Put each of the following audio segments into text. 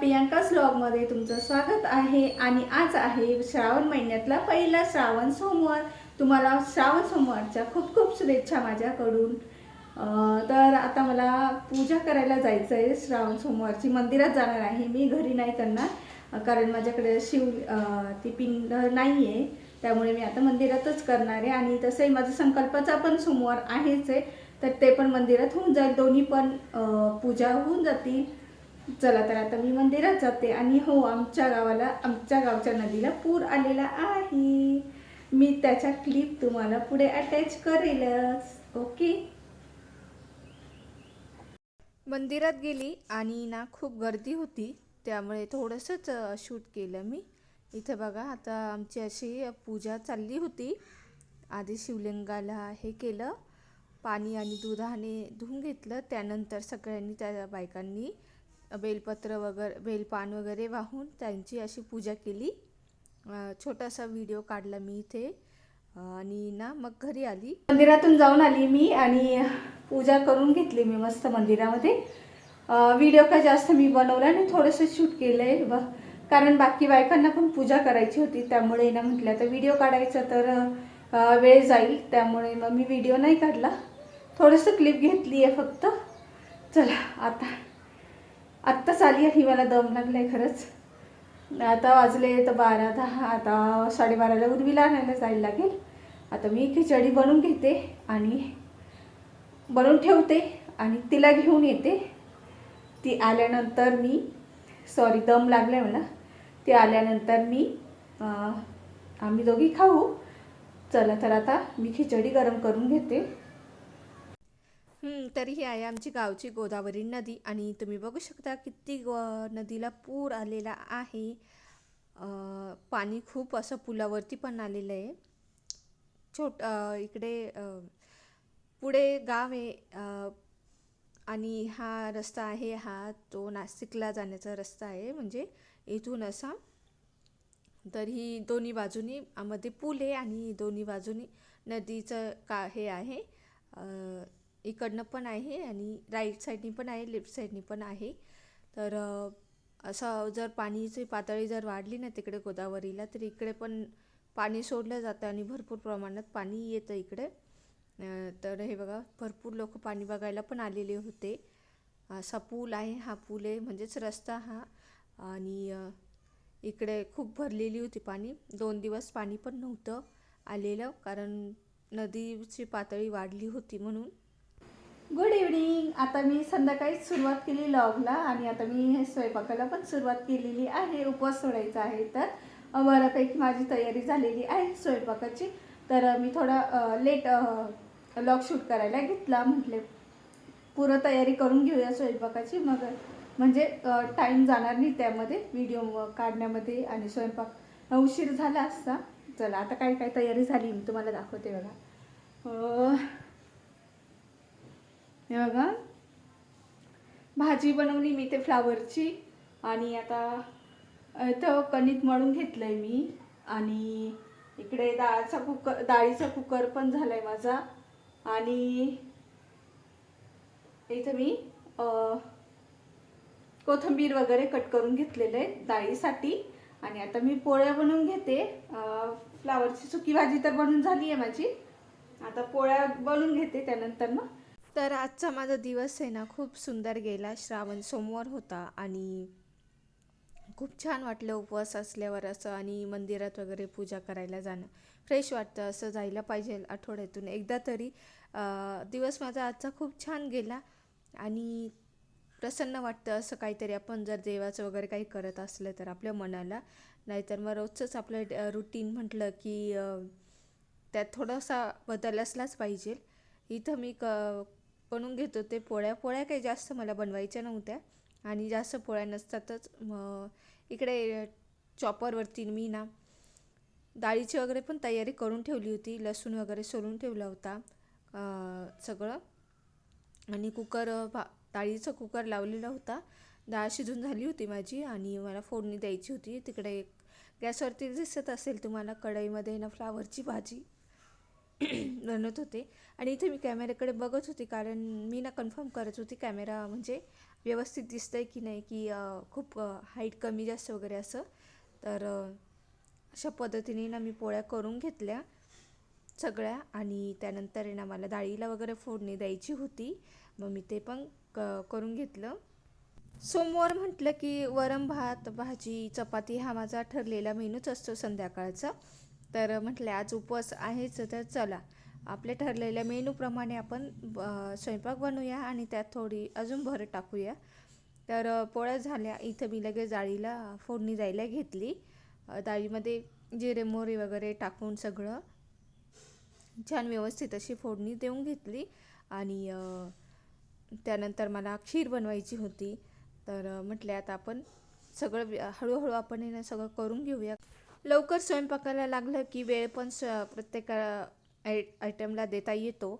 प्रियांका ब्लॉगमध्ये तुमचं स्वागत आहे. आणि आज आहे श्रावण महिन्यातला पहिला श्रावण सोमवार. तुम्हाला श्रावण सोमवारच्या खूप खूप शुभेच्छा माझ्याकडून. तर आता मला पूजा करायला जायचं आहे श्रावण सोमवारची मंदिरात जाणार आहे. मी घरी नाही करणार कारण माझ्याकडे शिव ती पिंड नाही आहे त्यामुळे मी आता मंदिरातच करणार आहे. आणि तसंही माझा संकल्पाचा पण सोमवार आहेच आहे. तर ते पण मंदिरात होऊन जाईल. दोन्ही पण पूजा होऊन जातील. चला तर आता मी मंदिरात जाते आणि हो आमच्या गावाला आमच्या गावच्या नदीला पूर आलेला आहे. मी त्याच्या क्लिप तुम्हाला पुढे अटॅच करेलच. ओके मंदिरात गेली आणि ना खूप गर्दी होती त्यामुळे थोडंसंच शूट केलं मी. इथं बघा आता आमची अशी पूजा चालली होती. आधी शिवलिंगाला हे केलं पाणी आणि दुधाने धुवून घेतलं. त्यानंतर सगळ्यांनी त्या बायकांनी बेलपत्र वगैरे बेलपान वगैरे वाहून त्यांची अशी पूजा केली. छोटासा व्हिडिओ काढला मी इथे. आणि ना मग घरी आली. मंदिरातून जाऊन आली मी आणि पूजा करून घेतली मी मस्त मंदिरामध्ये. व्हिडिओ काय जास्त मी बनवला आणि थोडंसं शूट केलं आहे ब. कारण बाकी बायकांना पण पूजा करायची होती त्यामुळे ना म्हटलं तर व्हिडिओ काढायचा तर वेळ जाईल. त्यामुळे मग मी व्हिडिओ नाही काढला. थोडंसं क्लिप घेतली आहे फक्त. चला आता आत्ताच आली आणि मला दम लागलाय खरंच. आता वाजले तर बारा दहा आता साडेबाराला उर्वीला आणायला जायला लागेल. आता मी खिचडी बनवून घेते आणि बनवून ठेवते आणि तिला घेऊन येते. ती आल्यानंतर मी सॉरी दम लागलाय मला. ती आल्यानंतर मी आम्ही दोघी खाऊ. चला तर आता मी खिचडी गरम करून घेते. तरी ही आहे आमची गावची गोदावरी नदी. आणि तुम्ही बघू शकता किती नदीला पूर आलेला आहे. पाणी खूप असं पुलावरती पण आलेलं आहे. छोट इकडे पुढे गाव आहे. आणि हा रस्ता आहे हा तो नाशिकला जाण्याचा रस्ता आहे. म्हणजे इथून असा. तर ही दोन्ही बाजूनी मध्ये पूल आहे आणि दोन्ही बाजूनी नदीचं का हे आहे. इकडनं पण आहे आणि राईट साईडनी पण आहे लेफ्ट साईडनी पण आहे. तर असं जर पाणीची पातळी जर वाढली ना तिकडे गोदावरीला तर इकडे पण पाणी सोडलं जातं आणि भरपूर प्रमाणात पाणी येतं इकडे. तर हे बघा भरपूर लोक पाणी बघायला पण आलेले होते. असा पूल आहे हा पूल आहे म्हणजेच रस्ता हा. आणि इकडे खूप भरलेली होती पाणी. दोन दिवस पाणी पण नव्हतं आलेलं कारण नदीची पातळी वाढली होती म्हणून. गुड इव्हनिंग आता मी संध्याकाळीच सुरुवात केली लॉगला आणि आता मी स्वयंपाकाला पण सुरुवात केलेली आहे. उपवास सोडायचा आहे तर बऱ्यापैकी माझी तयारी झालेली आहे स्वयंपाकाची. तर मी थोडा लेट लॉग शूट करायला घेतला. म्हटले पुरं तयारी करून घेऊया स्वयंपाकाची. मग म्हणजे टाईम जाणार नाही त्यामध्ये. व्हिडिओ काढण्यामध्ये आणि स्वयंपाक उशीर झाला असता. चला आता काय काय तयारी झाली मी तुम्हाला दाखवते बघा. हे बघा. भाजी बनवली मी ते फ्लावरची आणि आता इथं कणिक मळून घेतलं आहे मी. आणि इकडे डाळचा कुकर डाळीचा कुकर पण झाला आहे माझा. आणि इथं मी कोथंबीर कोथिंबीर वगैरे कट करून घेतलेलं आहे डाळीसाठी. आणि आता मी पोळ्या बनवून घेते. फ्लावरची सुकी भाजी तर बनून झाली आहे माझी. आता पोळ्या बनवून घेते त्यानंतर मग. तर आजचा माझा दिवस आहे ना खूप सुंदर गेला. श्रावण सोमवार होता आणि खूप छान वाटलं उपवास असल्यावर असं आणि मंदिरात वगैरे पूजा करायला जाणं. फ्रेश वाटतं असं जायला पाहिजे आठवड्यातून एकदा तरी. दिवस माझा आजचा खूप छान गेला आणि प्रसन्न वाटतं असं काहीतरी आपण जर देवाचं वगैरे काही करत असलं तर आपल्या मनाला. नाहीतर मग रोजचंच आपलं रुटीन म्हटलं की त्यात थोडासा बदल असलाच पाहिजे. इथं मी क बनवून घेत. होते पोळ्या पोळ्या काही जास्त मला बनवायच्या नव्हत्या. आणि जास्त पोळ्या नसतातच मग इकडे चॉपरवरती मी ना डाळीची वगैरे पण तयारी करून ठेवली होती. लसूण वगैरे सोलून ठेवला होता सगळं. आणि कुकर भा डाळीचा कुकर लावलेला होता. डाळ शिजून झाली होती माझी आणि मला फोडणी द्यायची होती. तिकडे गॅसवरती दिसत असेल तुम्हाला कढईमध्ये ना फ्लावरची भाजी. बनवत होते. आणि इथे मी कॅमेऱ्याकडे बघत होती कारण मी ना कन्फर्म करत होती कॅमेरा म्हणजे व्यवस्थित दिसतंय की नाही की खूप हाईट कमी जास्त वगैरे असं. तर अशा पद्धतीने ना मी पोळ्या करून घेतल्या सगळ्या आणि त्यानंतर ना मला डाळीला वगैरे फोडणी द्यायची होती. मग मी ते पण क करून घेतलं. सोमवार म्हटलं की वरम भात भाजी चपाती हा माझा ठरलेला मेनूच असतो संध्याकाळचा. तर म्हटलं आज उपवास आहेच तर चला. आपल्या ठरलेल्या मेनूप्रमाणे आपण ब- स्वयंपाक बनवूया आणि त्यात थोडी अजून भर टाकूया. तर पोळ्या झाल्या. इथं मी लगेच डाळीला फोडणी द्यायला घेतली. डाळीमध्ये जिरे मोहरी वगैरे टाकून सगळं छान व्यवस्थित अशी फोडणी देऊन घेतली. आणि त्यानंतर मला खीर बनवायची होती. तर अ, म्हटले आता आपण सगळं हळूहळू आपण हे ना सगळं करून घेऊया. लवकर स्वयंपाकाला लागलं की वेळ पण स्व प्रत्येक आय आयटमला देता येतो.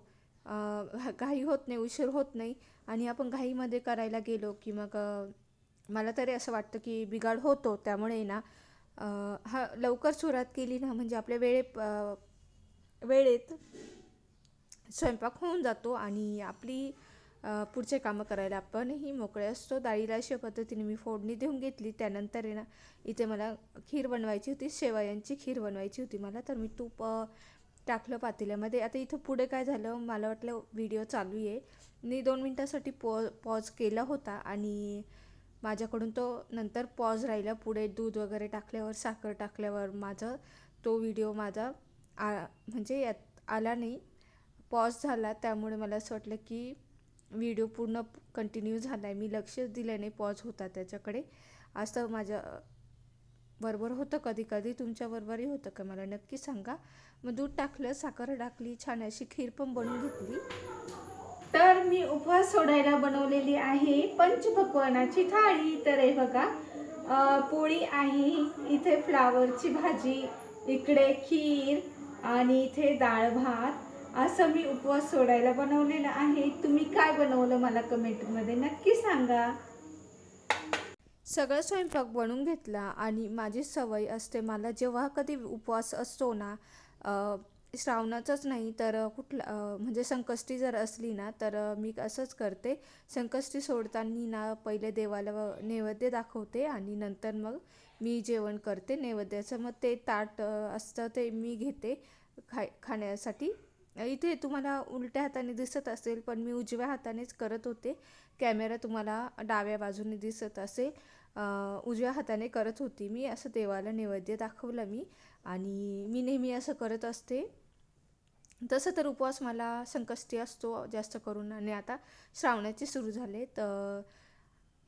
घाई होत नाही उशीर होत नाही. आणि आपण घाईमध्ये करायला गेलो की मग मला तरी असं वाटतं की बिघाड होतो. त्यामुळे ना हा लवकर सुरुवात केली ना म्हणजे आपल्या वेळे वेळेत स्वयंपाक होऊन जातो. आणि आपली पुढचे कामं करायला आपणही मोकळे असतो. डाळीला अशा पद्धतीने मी फोडणी देऊन घेतली. त्यानंतर आहे ना इथे मला खीर बनवायची होती. शेवयांची खीर बनवायची होती मला. तर मी तूप टाकलं पातेल्यामध्ये. आता इथं पुढे काय झालं? मला वाटलं व्हिडिओ चालू आहे. मी दोन मिनटासाठी पॉ पॉज केला होता आणि माझ्याकडून तो नंतर पॉज राहिला. पुढे दूध वगैरे टाकल्यावर साखर टाकल्यावर माझं तो व्हिडिओ माझा आ म्हणजे यात आला नाही. पॉज झाला. त्यामुळे मला असं वाटलं की व्हिडिओ पूर्ण कंटिन्यू झाला आहे मी लक्षच दिलं नाही पॉज होता त्याच्याकडे. असं माझ्या बरोबर होतं कधी कधी? तुमच्याबरोबरही होतं का मला? नक्की सांगा. मग दूध टाकलं साखर टाकली छान अशी खीर पण बनवून घेतली. तर मी उपवास सोडायला बनवलेली आहे पंचपक्वानाची थाळी. तर हे बघा पोळी आहे. इथे फ्लावरची भाजी इकडे खीर आणि इथे डाळ भात. असं मी उपवास सोडायला बनवलेलं आहे. तुम्ही काय बनवलं मला कमेंटमध्ये नक्की सांगा. सगळं स्वयंपाक बनवून घेतला आणि माझी सवय असते मला जेव्हा कधी उपवास असतो ना श्रावणाचाच नाही तर कुठला म्हणजे संकष्टी जर असली ना तर मी असंच करते. संकष्टी सोडताना ना पहिले देवाला नैवेद्य दाखवते आणि नंतर मग मी जेवण करते. नैवेद्याचं मग ते ताट असतं ते मी घेते खाय खाण्यासाठी. इथे तुम्हाला उलट्या हाताने दिसत असेल पण मी उजव्या हातानेच करत होते. कॅमेरा तुम्हाला डाव्या बाजूने दिसत असेल. उजव्या हाताने करत होती मी असं देवाला नैवेद्य दाखवलं मी. आणि मी नेहमी असं करत असते. तसं तर उपवास मला संकष्टी असतो जास्त करून. आणि आता श्रावणाचे सुरू झाले तर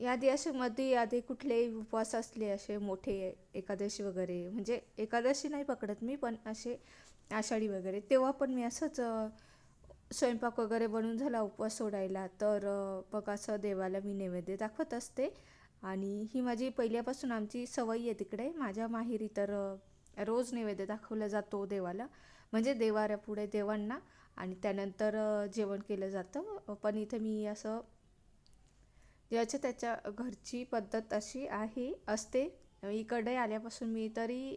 यादी असे मध्ये यादी कुठलेही उपवास असले असे मोठे एकादशी वगैरे म्हणजे एकादशी नाही पकडत मी पण असे आषाढी वगैरे. तेव्हा पण मी असंच स्वयंपाक वगैरे बनून झाला उपवास सोडायला. तर मग असं देवाला मी नैवेद्य दाखवत असते. आणि ही माझी पहिल्यापासून आमची सवय आहे तिकडे. माझ्या माहेरी तर रोज नैवेद्य दाखवला जातो देवाला. म्हणजे देवाऱ्या पुढे देवांना. आणि त्यानंतर जेवण केलं जातं. पण इथे मी असं ज्याच्या त्याच्या घरची पद्धत अशी आहे असते. इकडे आल्यापासून मी तरी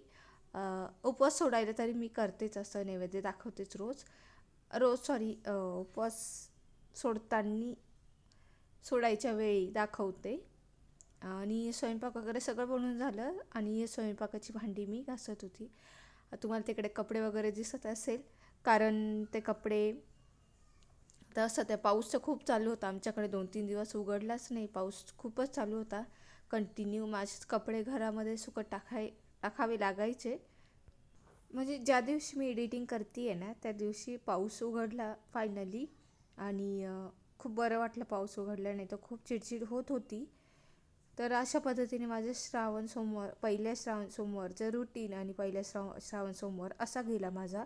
उपवास सोडायला तरी मी करतेच असं नैवेद्य दाखवतेच रोज. रोज सॉरी उपवास सोडताना सोडायच्या वेळी दाखवते. आणि स्वयंपाक वगैरे सगळं बनवून झालं आणि स्वयंपाकाची भांडी मी घासत होती. तुम्हाला तिकडे कपडे वगैरे दिसत असेल कारण ते कपडे तर सध्या पाऊस तर खूप चालू होता. आमच्याकडे दोन तीन दिवस उघडलाच नाही. पाऊस खूपच चालू होता. कंटिन्यू माझेच कपडे घरामध्ये सुकत टाकाय टाकावे लागायचे. म्हणजे ज्या दिवशी मी एडिटिंग करते आहे ना त्या दिवशी पाऊस उघडला फायनली आणि खूप बरं वाटलं पाऊस उघडला नाही तर खूप चिडचिड होत होती. तर अशा पद्धतीने माझे श्रावण सोमवार पहिल्या श्रावण सोमवारचं रुटीन आणि पहिल्या श्राव श्रावण सोमवार असा गेला माझा.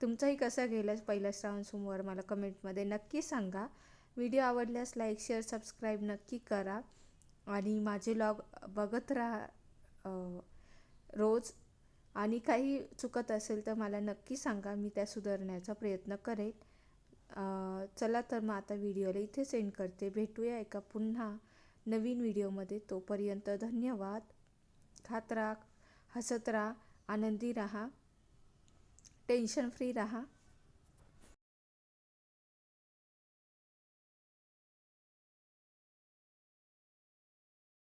तुमचाही कसा गेला पहिला श्रावण सोमवार मला कमेंटमध्ये नक्की सांगा. व्हिडिओ आवडल्यास लाईक शेअर सबस्क्राईब नक्की करा. आणि माझे लॉग बघत राहा रोज आणि काही चुकत असेल तर मला नक्की सांगा मी त्या सुधारण्याचा प्रयत्न करेन. चला तर मग आता व्हिडिओला इथे सेंड करते. भेटूया एका पुन्हा नवीन व्हिडिओमध्ये. तोपर्यंत धन्यवाद. खात राहा हसत राहा आनंदी राहा. टेन्शन फ्री राहा.